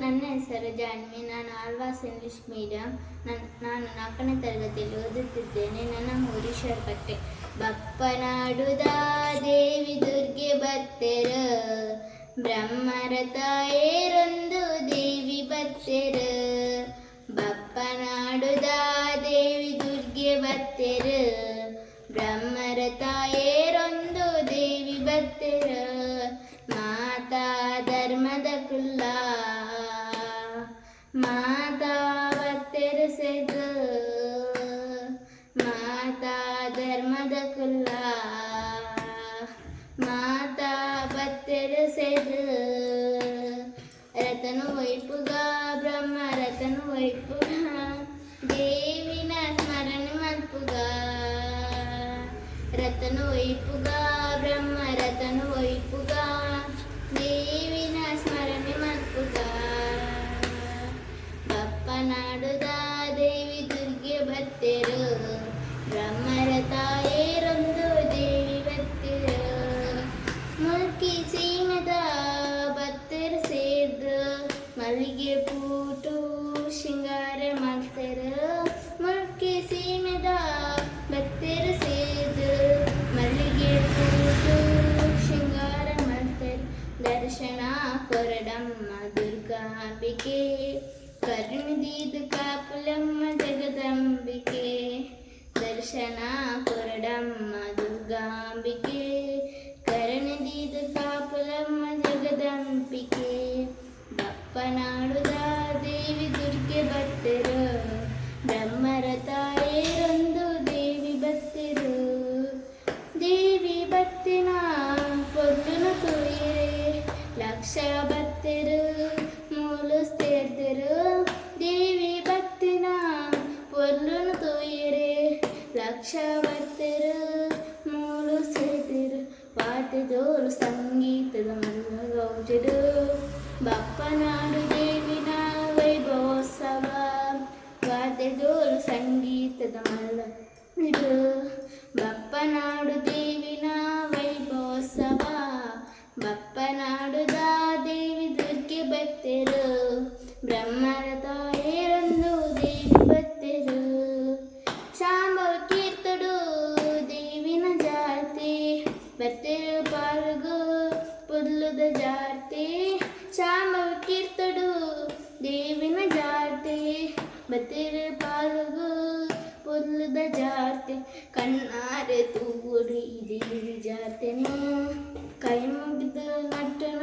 ನನ್ನ ಹೆಸರು ಜಾನ್ವಿ. ನಾನು ಆಳ್ವಾಸ್ ಇಂಗ್ಲಿಷ್ ಮೀಡಿಯಂ. ನನ್ನ ನಾನು ನಾಲ್ಕನೇ ತರಗತಿಯಲ್ಲಿ ಓದುತ್ತಿದ್ದೇನೆ. ನನ್ನ ಊರು ಪಟ್ಟೆ ಬಪ್ಪನಾಡುದ ದೇವಿ ದುರ್ಗೆ ಬತ್ತೆರ. ಬ್ರಹ್ಮರ ತಾಯೇರೊಂದು ದೇವಿ ಬತ್ತೆರ. తెలిసెదు రతను వైపుగా బ్రహ్మ రతను వైపుగా దేవి నరని మల్పుగా. రతను వైపుగా బ్రహ్మ రతను వైపుగా దేవి నా స్మరణి కొరడమ్మ దుర్గాంబికే. కరుణుదీదు కాపులమ్మ జగదంబికే. దర్శన కొరడమ్మ దుర్గాంబికే. కరుణుదీదు కాపులమ్మ జగదంబికే. బప్పనాడు ಲಕ್ಷವತ್ತರು ಮೂಲು ಸೇತಿರು ಪಾಟದೋರು ಸಂಗೀತದ ಮನ್ನಗೌಜರು ಬಪ್ಪನಾಡು ದೇವಿನ ವೈಭವೋತ್ಸವ ವಾದ್ಯದೋರು ಸಂಗೀತದ ಮಲ್ಲ ಬಪ್ಪನಾಡು ದೇವಿನ ವೈಭವೋತ್ಸವ ಬಪ್ಪನಾಡುದ ದೇವಿ ದುರ್ಗೆ ಭಕ್ತರು ಬ್ರಹ್ಮ बरते पारग पुदलुद जारते श्याम कीर्तडु ದೇವಿನ ಜಾರ್ತೆ ಬತ್ತಿರ ಪಾಲಗು ಪುಲ್ಲದ ಜಾರ್ತೆ ಕಣ್ಣಾರೆ ತೂರಿ ಜಾರ್ತೆನು ಕೈ ಮುಗಿದು ನಟ್ಟನ